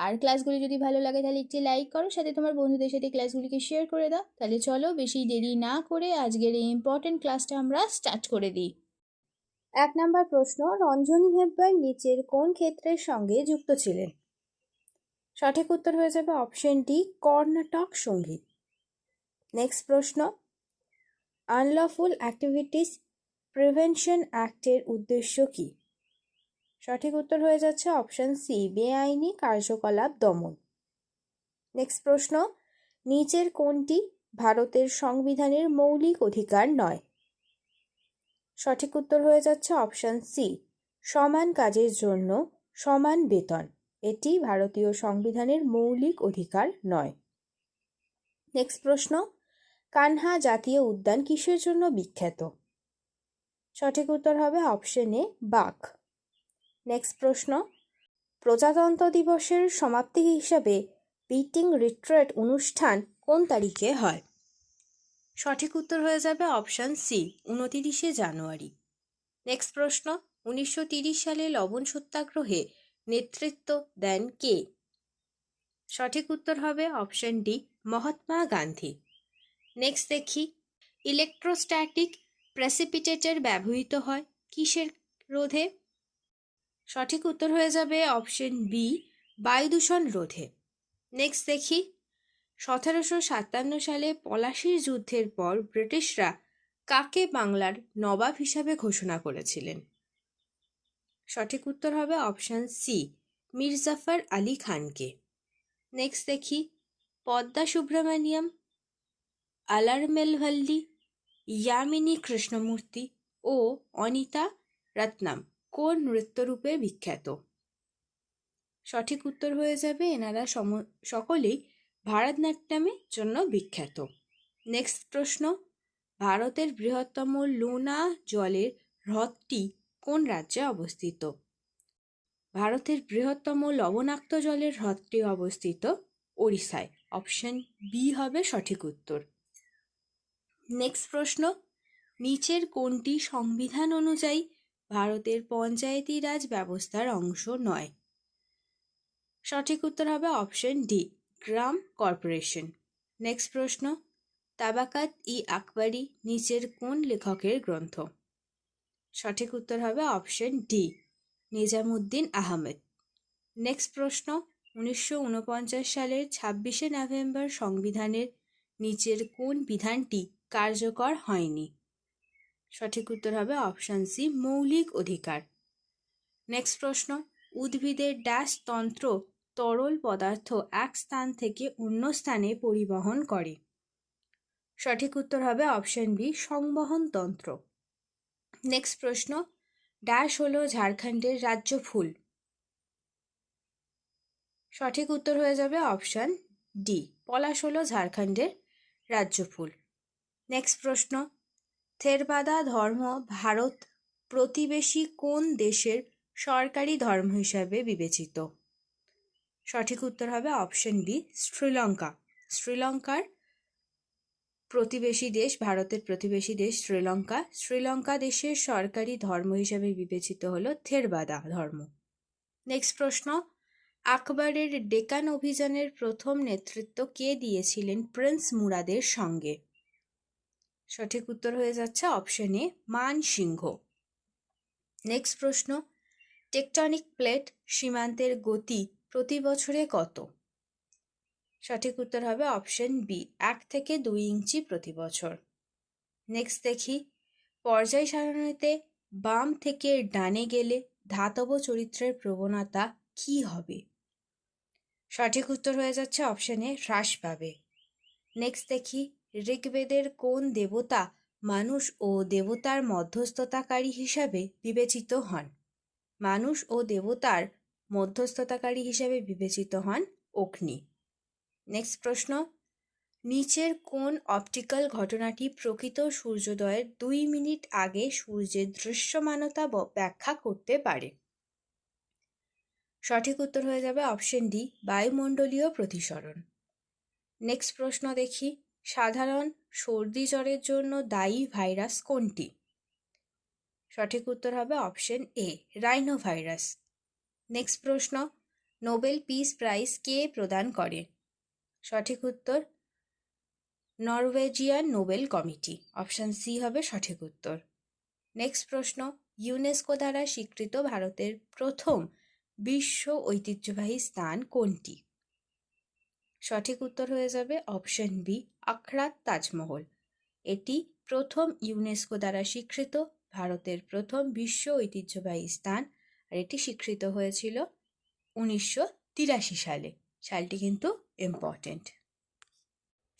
আর ক্লাসগুলি যদি ভালো লাগে তাহলে একটি লাইক করো, সাথে তোমার বন্ধুদের সাথে ক্লাসগুলিকে শেয়ার করে দাও। তাহলে চলো বেশি দেরি না করে আজকের এই ইম্পর্টেন্ট ক্লাসটা আমরা স্টার্ট করে দিই। এক নম্বর প্রশ্ন, রঞ্জনী হেব্বার নিচের কোন ক্ষেত্রের সঙ্গে যুক্ত ছিলেন? সঠিক উত্তর হয়ে যাবে অপশন ডি কর্ণাটক সংগীত। নেক্সট প্রশ্ন আনলফুল অ্যাক্টিভিটিস প্রিভেনশন অ্যাক্টের উদ্দেশ্য কী? সঠিক উত্তর হয়ে যাচ্ছে অপশন সি বেআইনি কার্যকলাপ দমন। নেক্সট প্রশ্ন, নিচের কোনটি ভারতের সংবিধানের মৌলিক অধিকার নয়? সঠিক উত্তর হয়ে যাচ্ছে অপশন সি সমান কাজের জন্য সমান বেতন। এটি ভারতীয় সংবিধানের মৌলিক অধিকার নয়। নেক্সট প্রশ্ন, কানহা জাতীয় উদ্যান কিসের জন্য বিখ্যাত? সঠিক উত্তর হবে অপশন এ বাঘ। নেক্সট প্রশ্ন. প্রজাতন্ত্র দিবসের সমাপ্তি হিসাবে বিটিং রিট্রেট অনুষ্ঠান কোন তারিখে হয়? সঠিক উত্তর হয়ে যাবে অপশান সি, উনতিরিশে জানুয়ারি। নেক্সট প্রশ্ন, উনিশশো সালে লবণ সত্যাগ্রহে নেতৃত্ব দেন কে? সঠিক উত্তর হবে option D, Mahatma Gandhi. Next দেখি ইলেকট্রোস্ট্যাটিক প্রেসিপিটেটর ব্যবহৃত হয় কিসের রোধে? সঠিক উত্তর হয়ে যাবে অপশন বি বায়ুদূষণ রোধে। নেক্সট দেখি। সতেরোশো সাতান্ন সালে পলাশির যুদ্ধের পর ব্রিটিশরা কাকে বাংলার নবাব হিসাবে ঘোষণা করেছিলেন? সঠিক উত্তর হবে অপশান সি মির্জাফর আলী খানকে। নেক্সট দেখি। পদ্মা সুব্রমণিয়াম আলারমেলভাল্লি ইয়ামিনী কৃষ্ণমূর্তি ও অনিতা রত্নাম। কোন নৃত্যরূপে বিখ্যাত? সঠিক উত্তর হয়ে যাবে এনারা সম, সকলেই ভারতনাট্যমের জন্য বিখ্যাত। নেক্সট প্রশ্ন, ভারতের বৃহত্তম লোনা জলের হ্রদটি কোন রাজ্যে অবস্থিত? ভারতের বৃহত্তম লবণাক্ত জলের হ্রদটি অবস্থিত ওড়িশায়। অপশন বি হবে সঠিক উত্তর। নেক্সট প্রশ্ন, নিচের কোনটি সংবিধান অনুযায়ী ভারতের পঞ্চায়েতি রাজ ব্যবস্থার অংশ নয়। সঠিক উত্তর হবে অপশন ডি, গ্রাম কর্পোরেশন। নেক্সট প্রশ্ন, তাবাকাত ই আকবরী নিচের কোন লেখকের গ্রন্থ? সঠিক উত্তর হবে option D, Nizamuddin Ahmed. Next প্রশ্ন, উনিশশো ঊনপঞ্চাশ সালের ছাব্বিশে নভেম্বর সংবিধানের নিচের কোন বিধানটি কার্যকর হয়নি? সঠিক উত্তর হবে অপশান সি মৌলিক অধিকার। নেক্সট প্রশ্ন, উদ্ভিদের ড্যাশ তন্ত্র তরল পদার্থ এক স্থান থেকে অন্য স্থানে পরিবহন করে। সঠিক উত্তর হবে অপশান বি সংবহন তন্ত্র। নেক্সট প্রশ্ন ড্যাশ হল ঝাড়খণ্ডের রাজ্য ফুল। সঠিক উত্তর হয়ে যাবে অপশান ডি পলাশ হল ঝাড়খণ্ডের রাজ্য ফুল। নেক্সট প্রশ্ন থেরবাদা ধর্ম ভারত প্রতিবেশী কোন দেশের সরকারি ধর্ম হিসাবে বিবেচিত? সঠিক উত্তর হবে অপশন বি, শ্রীলঙ্কা। শ্রীলঙ্কার প্রতিবেশী দেশ, ভারতের প্রতিবেশী দেশ শ্রীলঙ্কা। শ্রীলঙ্কা দেশের সরকারি ধর্ম হিসাবে বিবেচিত হল থেরবাদা ধর্ম। নেক্সট প্রশ্ন, আকবরের ডেকান অভিযানের প্রথম নেতৃত্ব কে দিয়েছিলেন প্রিন্স মুরাদের সঙ্গে? সঠিক উত্তর হয়ে যাচ্ছে option A Man Singh next প্রশ্ন টেকটনিক প্লেট সীমান্তের গতি প্রতি বছরে কত? সঠিক উত্তর হবে অপশন বি এক থেকে দুই ইঞ্চি প্রতি বছর। নেক্সট দেখি, পর্যায় সারণীতে বাম থেকে ডানে গেলে ধাতব চরিত্রের প্রবণতা কি হবে? সঠিক উত্তর হয়ে যাচ্ছে অপশানে হ্রাস পাবে। নেক্সট দেখি ঋগ্বেদের কোন দেবতা মানুষ ও দেবতার মধ্যস্থতাকারী হিসাবে বিবেচিত হন? মানুষ ও দেবতার মধ্যস্থতাকারী হিসাবে বিবেচিত হন অগ্নি। নেক্সট প্রশ্ন। নিচের কোন অপটিক্যাল ঘটনাটি প্রকৃত সূর্যোদয়ের দুই মিনিট আগে সূর্যের দৃশ্যমানতা ব্যাখ্যা করতে পারে? সঠিক উত্তর হয়ে যাবে অপশন ডি, বায়ুমণ্ডলীয় প্রতিসরণ। নেক্সট প্রশ্ন দেখি। সাধারণ সর্দি জ্বরের জন্য দায়ী ভাইরাস কোনটি? সঠিক উত্তর হবে option A rhino virus next প্রশ্ন নোবেল পিস প্রাইজ কে প্রদান করে? সঠিক উত্তর Norwegian Nobel committee option C হবে সঠিক উত্তর। নেক্সট প্রশ্ন ইউনেস্কো দ্বারা স্বীকৃত ভারতের প্রথম বিশ্ব ঐতিহ্যবাহী স্থান কোনটি? সঠিক উত্তর হয়ে যাবে অপশন বি আখড়াত তাজমহল। এটি প্রথম ইউনেস্কো দ্বারা স্বীকৃত, ভারতের প্রথম বিশ্ব ঐতিহ্যবাহী স্থান, আর এটি স্বীকৃত হয়েছিল উনিশশো তিরাশি সালে। সালটি কিন্তু ইম্পর্টেন্ট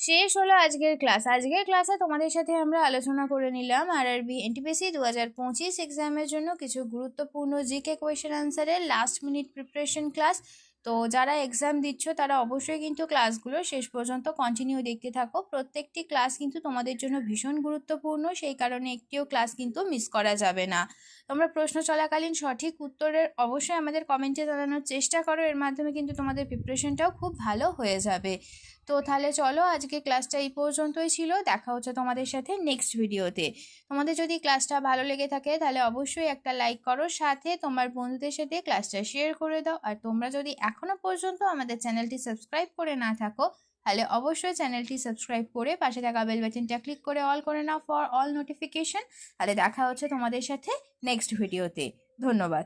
শেষ হলো আজকের ক্লাস আজকের ক্লাসে তোমাদের সাথে আমরা আলোচনা করে নিলাম আর আরবি এনটিপিসি দু হাজার পঁচিশ এক্সামের জন্য কিছু গুরুত্বপূর্ণ জিকে কোয়েশ্চেন আনসারের লাস্ট মিনিট প্রিপারেশন ক্লাস তো যারা এক্সাম দিচ্ছ, তারা অবশ্যই কিন্তু ক্লাসগুলো শেষ পর্যন্ত কন্টিনিউ দেখতে থাকো। প্রত্যেকটি ক্লাস কিন্তু তোমাদের জন্য ভীষণ গুরুত্বপূর্ণ, সেই কারণে একটিও ক্লাস কিন্তু মিস করা যাবে না। তোমরা প্রশ্ন চলাকালীন সঠিক উত্তরের অবশ্যই আমাদের কমেন্টে জানানোর চেষ্টা করো, এর মাধ্যমে কিন্তু তোমাদের প্রিপারেশনটাও খুব ভালো হয়ে যাবে। তো তাহলে চলো আজকে ক্লাসটা এই পর্যন্তই ছিল। দেখা হচ্ছে তোমাদের সাথে নেক্সট ভিডিওতে তোমাদের যদি ক্লাসটা ভালো লেগে থাকে তাহলে অবশ্যই একটা লাইক করো, সাথে তোমার বন্ধুদের সাথে ক্লাসটা শেয়ার করে দাও। আর তোমরা যদি এখনও পর্যন্ত আমাদের চ্যানেলটি সাবস্ক্রাইব করে না থাকো, তাহলে অবশ্যই চ্যানেলটি সাবস্ক্রাইব করে পাশে থাকা বেল বাটনটা ক্লিক করে অল করে নাও ফর অল নোটিফিকেশন তাহলে দেখা হচ্ছে তোমাদের সাথে নেক্সট ভিডিওতে ধন্যবাদ।